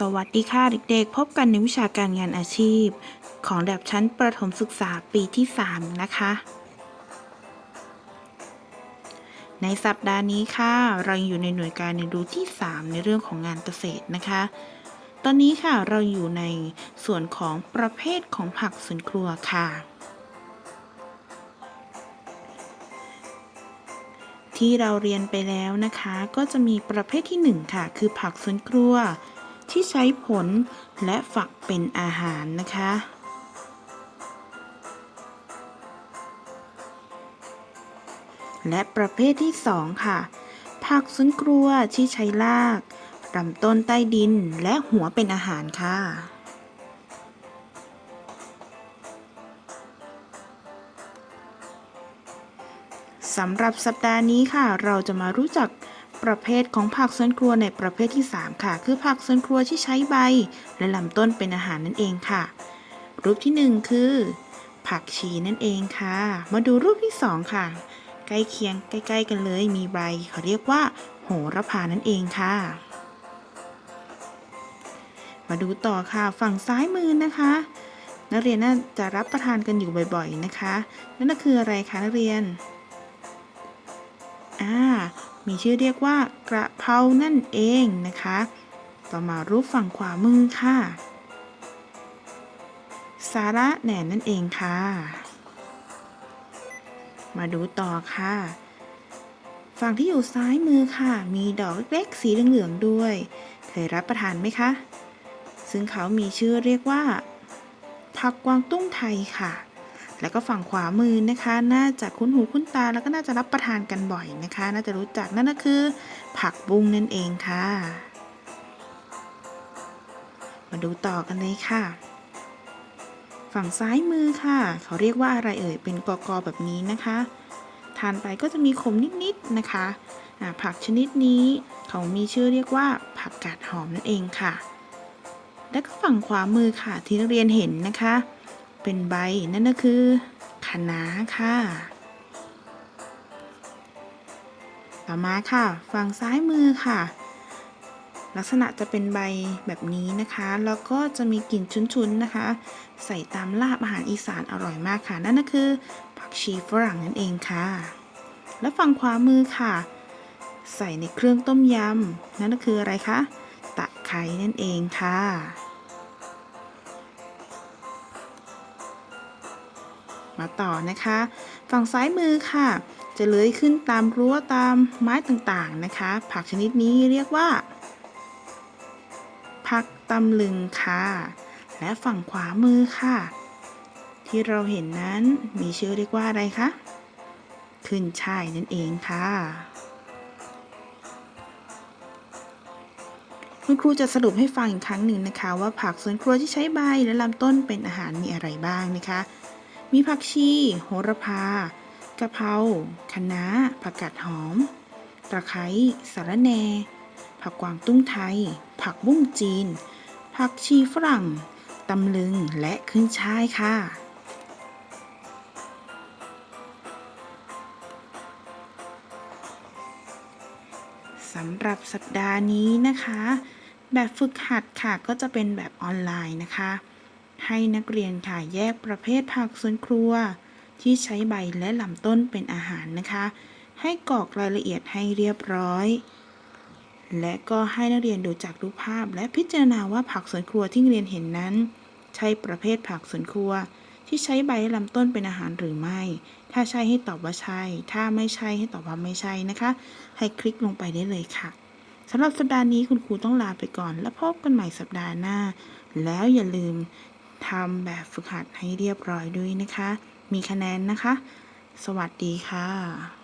สวัสดีค่ะเด็กๆ พบกันในวิชาการงานอาชีพ ของระดับชั้นประถมศึกษาปีที่ 3 นะคะ ในสัปดาห์นี้ค่ะ เราอยู่ในหน่วยการเรียนรู้ที่ 3 ในเรื่องของงานเกษตรนะคะ ตอนนี้ค่ะเราอยู่ในส่วนของประเภทของผักสวนครัวค่ะที่เราเรียนไปแล้วนะคะ ก็จะมีประเภทที่ 1 ค่ะ คือผักสวนครัว ที่ใช้ผลและฝักเป็นอาหารนะคะ และประเภทที่ 2 ค่ะ ผักสวนครัวที่ใช้รากลำต้นใต้ดินและหัวเป็นอาหารค่ะสำหรับสัปดาห์นี้ค่ะ เราจะมารู้จัก ประเภทของผักสวนครัวในประเภทที่ 3 ค่ะ คือผักสวนครัวที่ใช้ใบ และลำต้นเป็นอาหารนั่นเองค่ะ รูปที่ 1 คือ ผักชีนั่นเองค่ะ มาดูรูปที่ 2 ค่ะ ใกล้เคียงใกล้ ๆ กันเลยมีใบเขาเรียกว่า โหระพานั่นเองค่ะ มาดูต่อค่ะฝั่งซ้ายมือนะคะนักเรียนน่าจะรับประทานกันอยู่บ่อย ๆ นะคะ นั่นก็คืออะไรคะนักเรียน อ่า มีชื่อเรียกว่ากระเพรานั่นเองนะคะ ต่อมารูปฝั่งขวามือค่ะ สาระแหน่นั่นเองค่ะ มาดูต่อค่ะ ฝั่งที่อยู่ซ้ายมือค่ะ มีดอกเล็กๆสีเหลืองๆด้วย เคยรับประทานไหมคะ ซึ่งเขามีชื่อเรียกว่า ผักกวางตุ้งไทยค่ะ แล้วก็ฝั่งขวามือนะคะ น่าจะคุ้นหูคุ้นตาแล้วก็น่าจะรับประทานกันบ่อยนะคะ น่าจะรู้จักนั่นก็คือ ผักบุ้งนั่นเองค่ะ มาดูต่อกันเลยค่ะ ฝั่งซ้ายมือค่ะ เขาเรียกว่าอะไรเอ่ยเป็นกอกอแบบนี้นะคะ ทานไปก็จะมีขมนิดๆนะคะผักชนิดนี้เขามีชื่อเรียกว่า ผักกาดหอมนั่นเองค่ะ และก็ฝั่งขวามือค่ะที่นักเรียนเห็นนะคะ เป็นใบนั่นก็คือคะน้าค่ะ ต่อมาค่ะ ฝั่งซ้ายมือค่ะ ลักษณะจะเป็นใบแบบนี้นะคะ แล้วก็จะมีกลิ่นชุนๆนะคะ ใส่ตามลาบอาหารอีสานอร่อยมากค่ะ นั่นก็คือผักชีฝรั่งนั่นเองค่ะ และฝั่งขวามือค่ะ ใส่ในเครื่องต้มยำนั่นก็คืออะไรคะตะไคร้นั่นเองค่ะ มาต่อนะคะ ฝั่งซ้ายมือค่ะ จะเลื้อยขึ้นตามรั้วตามไม้ต่างๆนะคะ ผักชนิดนี้เรียกว่า ผักตำลึงค่ะ และฝั่งขวามือค่ะ ที่เราเห็นนั้นมีชื่อเรียกว่าอะไรคะขึ้นช่ายนั่นเองค่ะ คุณครูจะสรุปให้ฟังอีกครั้งหนึ่งนะคะ ว่าผักสวนครัวที่ใช้ใบและลำต้นเป็นอาหารมีอะไรบ้างนะคะ มีผักชี โหระพากะเพราคะน้า ผักกาดหอม ตะไคร้สะระแหน่ ผักกวางตุ้งไทย ผักบุ้งจีน ผักชีฝรั่ง ตำลึงและขึ้นช่ายค่ะ สำหรับสัปดาห์นี้นะคะ แบบฝึกหัดค่ะก็จะเป็นแบบออนไลน์นะคะ ให้นักเรียนค่ะแยกประเภทผักสวนครัว ที่ใช้ใบและลำต้นเป็นอาหารนะคะ ให้กรอกรายละเอียดให้เรียบร้อย และก็ให้นักเรียนดูจากรูปภาพ และพิจารณาว่าผักสวนครัวที่นักเรียนเห็นนั้น ใช่ประเภทผักสวนครัว ที่ใช้ใบและลำต้นเป็นอาหารหรือไม่ ถ้าใช่ให้ตอบว่าใช่ ถ้าไม่ใช่ให้ตอบว่าไม่ใช่นะคะ ให้คลิกลงไปได้เลยค่ะสำหรับสัปดาห์นี้คุณครูต้องลาไปก่อน แล้วพบกันใหม่สัปดาห์หน้า แล้วอย่าลืม ทำแบบฝึกหัดให้เรียบร้อยด้วยนะคะ มีคะแนนนะคะ สวัสดีค่ะ